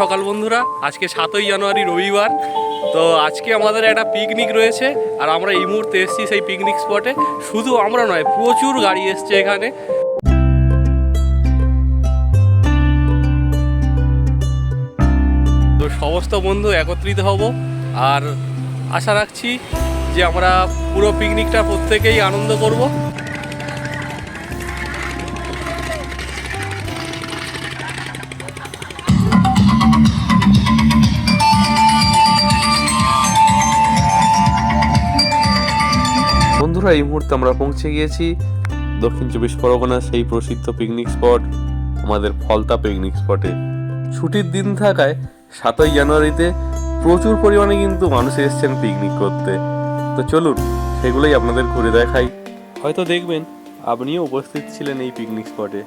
সকাল বন্ধুরা। আজকে সাতই জানুয়ারি, রবিবার। তো আজকে আমাদের একটা পিকনিক রয়েছে, আর আমরা এই মুহূর্তে এসেছি সেই পিকনিক স্পটে শুধু আমরা নয়, প্রচুর গাড়ি এসছে এখানে। তো সমস্ত বন্ধু একত্রিত হব, আর আশা রাখছি যে আমরা পুরো পিকনিকটা প্রত্যেকেই আনন্দ করব। বন্ধুরা, এই মুহূর্তে আমরা পৌঁছে গিয়েছি দক্ষিণ চব্বিশ পরগনার সেই প্রসিদ্ধ পিকনিক স্পট আমাদের ফলতা পিকনিক স্পটে ছুটির দিন থাকায় সাতই জানুয়ারিতে প্রচুর পরিমাণে কিন্তু মানুষ এসছেন পিকনিক করতে। তো চলুন, সেগুলোই আপনাদের ঘুরে দেখাই। হয়তো দেখবেন, আপনিও উপস্থিত ছিলেন এই পিকনিক স্পটে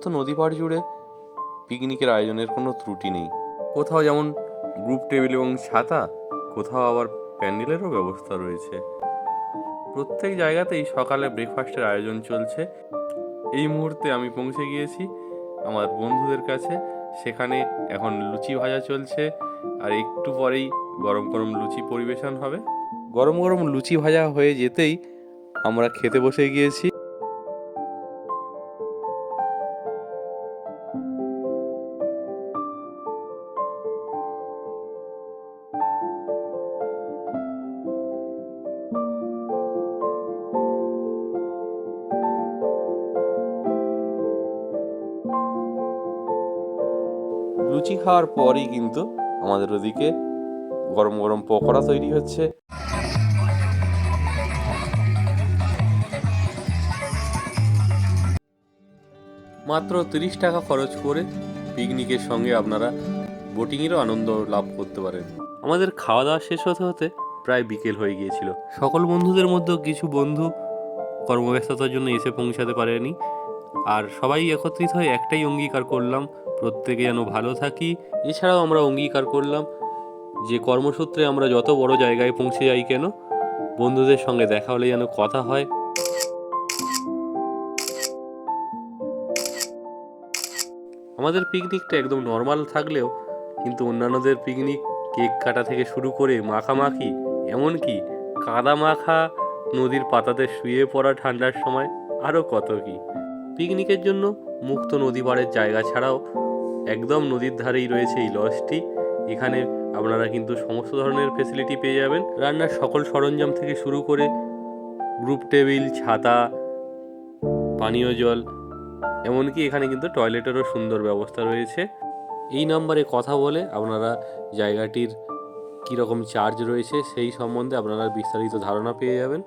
সমস্ত নদী পাড় জুড়ে পিকনিকের আয়োজনের কোনো ত্রুটি নেই। কোথাও যেমন গ্রুপ টেবিল এবং ছাতা, কোথাও আবার প্যান্ডেলেরও ব্যবস্থা রয়েছে। প্রত্যেক জায়গাতেই সকালে ব্রেকফাস্টের আয়োজন চলছে। এই মুহূর্তে আমি পৌঁছে গিয়েছি আমার বন্ধুদের কাছে। সেখানে এখন লুচি ভাজা চলছে আর একটু পরেই গরম গরম লুচি পরিবেশন হবে। গরম গরম লুচি ভাজা হয়ে যেতেই আমরা খেতে বসে গিয়েছি। লুচি খাওয়ার পরই কিন্তু আমাদের ওদিকে গরম গরম পকোড়া তৈরি হচ্ছে। মাত্র তিরিশ টাকা খরচ করে পিকনিকের সঙ্গে আপনারা বোটিংয়েরও আনন্দ লাভ করতে পারেন। আমাদের খাওয়া দাওয়া শেষ হতে হতে প্রায় বিকেল হয়ে গিয়েছিল। সকল বন্ধুদের মধ্যেও কিছু বন্ধু কর্মব্যস্ততার জন্য এসে পৌঁছাতে পারেনি। আর সবাই একত্রিত হয়ে একটাই অঙ্গীকার করলাম প্রত্যেকে যেন ভালো থাকি। এছাড়াও আমরা অঙ্গীকার করলাম যে কর্মসূত্রে আমরা যত বড় জায়গায় পৌঁছে যাই কেন, বন্ধুদের সঙ্গে দেখা হলে যেন কথা হয়। আমাদের পিকনিকটা একদম নর্মাল থাকলেও, কিন্তু অন্যান্যদের পিকনিক, কেক কাটা থেকে শুরু করে মাখামাখি, এমনকি কাদা মাখা নদীর পাতাতে শুয়ে পড়া ঠান্ডার সময়, আরও কত কি। পিকনিকের জন্য মুক্ত নদী পাড়ের জায়গা ছাড়াও একদম নদীর ধারেই রয়েছে এই লজটি। এখানে আপনারা কিন্তু সমস্ত ধরনের ফেসিলিটি পেয়ে যাবেন। রান্নার সকল সরঞ্জাম থেকে শুরু করে গ্রুপ টেবিল ছাতা, পানীয় জল, এমনকি এখানে কিন্তু টয়লেটেরও সুন্দর ব্যবস্থা রয়েছে। এই নাম্বারে কথা বলে আপনারা জায়গাটির কীরকম চার্জ রয়েছে সেই সম্বন্ধে আপনারা বিস্তারিত ধারণা পেয়ে যাবেন।